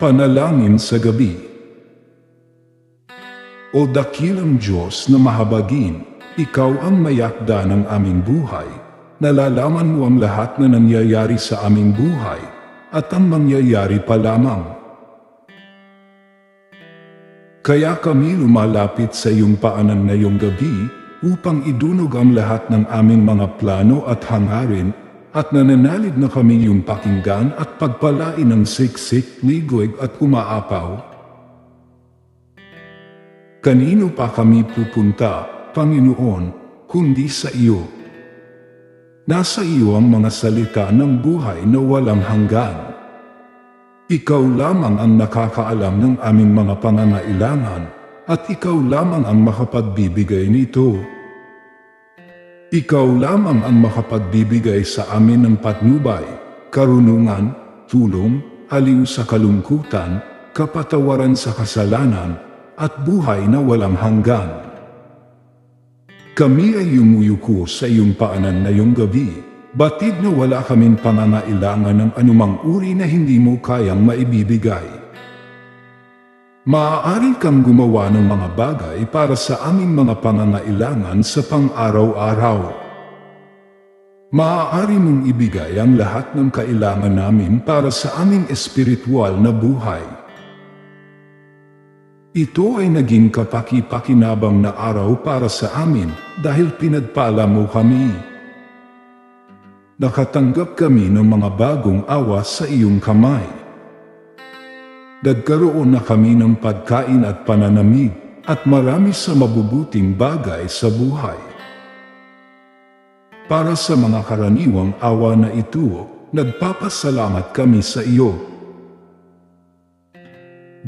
Panalangin sa gabi. O dakilang Diyos na mahabagin, Ikaw ang mayakda ng aming buhay. Nalalaman mo ang lahat na nangyayari sa aming buhay, at ang mangyayari pa lamang. Kaya kami lumalapit sa iyong paanan ngayong gabi upang idunog ang lahat ng aming mga plano at hangarin at nananalig na kami yung pakinggan at pagpalain ng siksik, ligweg at umaapaw. Kanino pa kami pupunta, Panginoon, kundi sa iyo? Nasa iyo ang mga salita ng buhay na walang hanggan. Ikaw lamang ang nakakaalam ng aming mga pangangailangan at ikaw lamang ang makapagbibigay nito. Ikaw lamang ang makapagbibigay sa amin ng patnubay, karunungan, tulong, aliw sa kalungkutan, kapatawaran sa kasalanan, at buhay na walang hanggan. Kami ay yumuyuko sa iyong paanan ngayong gabi, batid na wala kaming pangangailangan ng anumang uri na hindi mo kayang maibibigay. Maaari kang gumawa ng mga bagay para sa aming mga pangangailangan sa pang-araw-araw. Maaari mong ibigay ang lahat ng kailangan namin para sa aming espiritual na buhay. Ito ay naging kapaki-pakinabang na araw para sa amin dahil pinagpala mo kami. Nakatanggap kami ng mga bagong awa sa iyong kamay. Nagkaroon na kami ng pagkain at pananamig at marami sa mabubuting bagay sa buhay. Para sa mga karaniwang awa na ito, nagpapasalamat kami sa iyo.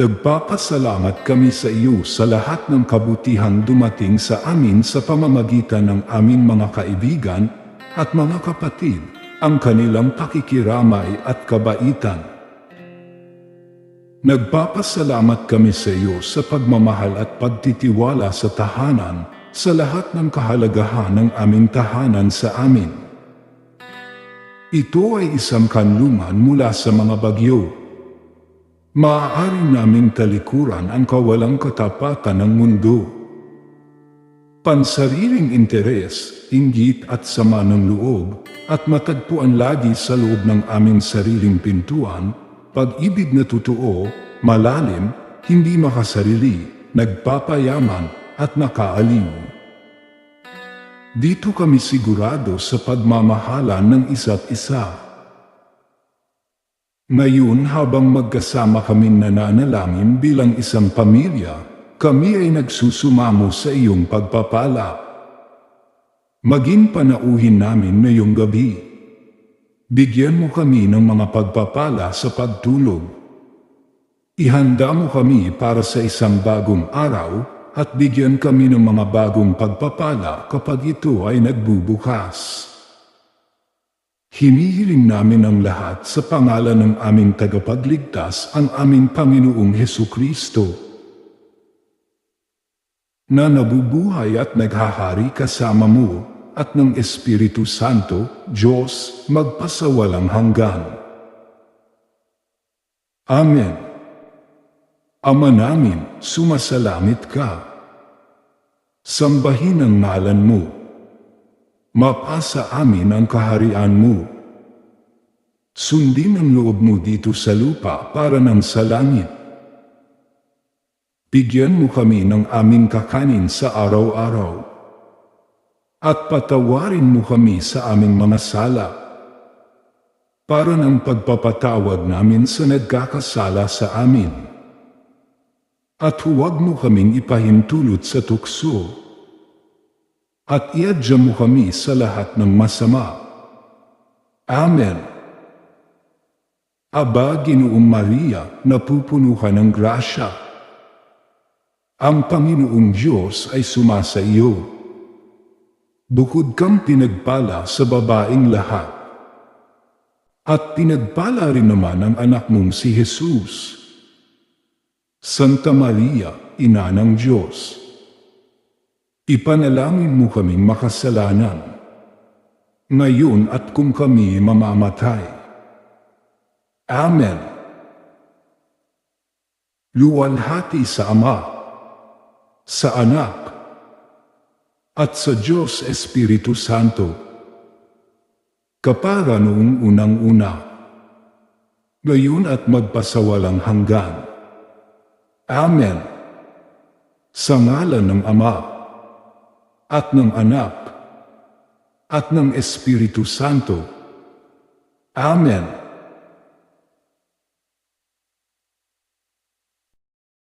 Nagpapasalamat kami sa iyo sa lahat ng kabutihang dumating sa amin sa pamamagitan ng aming mga kaibigan at mga kapatid, ang kanilang pakikiramay at kabaitan. Nagpapasalamat kami sa iyo sa pagmamahal at pagtitiwala sa tahanan, sa lahat ng kahalagahan ng aming tahanan sa amin. Ito ay isang kanlungan mula sa mga bagyo, Maaari naming talikuran ang kawalang katapatan ng mundo. Pansariling interes, inggit at sama ng loob, at matagpuan lagi sa loob ng aming sariling pintuan, pag-ibig na totoo, malalim, hindi makasarili, nagpapayaman, at nakaaliw. Dito kami sigurado sa pagmamahalan ng isa't isa. Ngayon habang magkasama kaming nananalangin bilang isang pamilya, kami ay nagsusumamo sa iyong pagpapala. Maging panauhin namin ngayong gabi. Bigyan mo kami ng mga pagpapala sa pagtulog. Ihanda mo kami para sa isang bagong araw at bigyan kami ng mga bagong pagpapala kapag ito ay nagbubukas. Hinihiling namin ang lahat sa pangalan ng aming tagapagligtas ang aming Panginoong Heso Kristo na nabubuhay at naghahari kasama mo at ng Espiritu Santo, Diyos, magpasawalang hanggan. Amen. Ama namin, sumasalamit ka. Sambahin ang ngalan mo Mapasa amin ang kaharian mo. Sundin ang loob mo dito sa lupa para ng sa langit. Bigyan mo kami ng aming kakanin sa araw-araw. At patawarin mo kami sa aming mga sala. Para ng pagpapatawad namin sa nagkakasala sa amin. At huwag mo kaming ipahintulot sa tukso at iadya mo kami sa lahat ng masama. Amen. Aba, Ginoong Maria, napupuno ka ng grasya. Ang Panginoong Diyos ay sumasa iyo. Bukod kang pinagpala sa babaing lahat. At pinagpala rin naman ang anak mong si Jesus. Santa Maria, Ina ng Diyos Ipanalangin mo kaming makasalanan. Ngayon at kung kami mamamatay. Amen. luwalhati sa Ama, sa Anak, at sa Diyos Espiritu Santo. Kapara noong unang-una, ngayon at magpasawalang hanggan. Amen. Sa ngalan ng Ama, at ng Anak, at ng Espiritu Santo. Amen.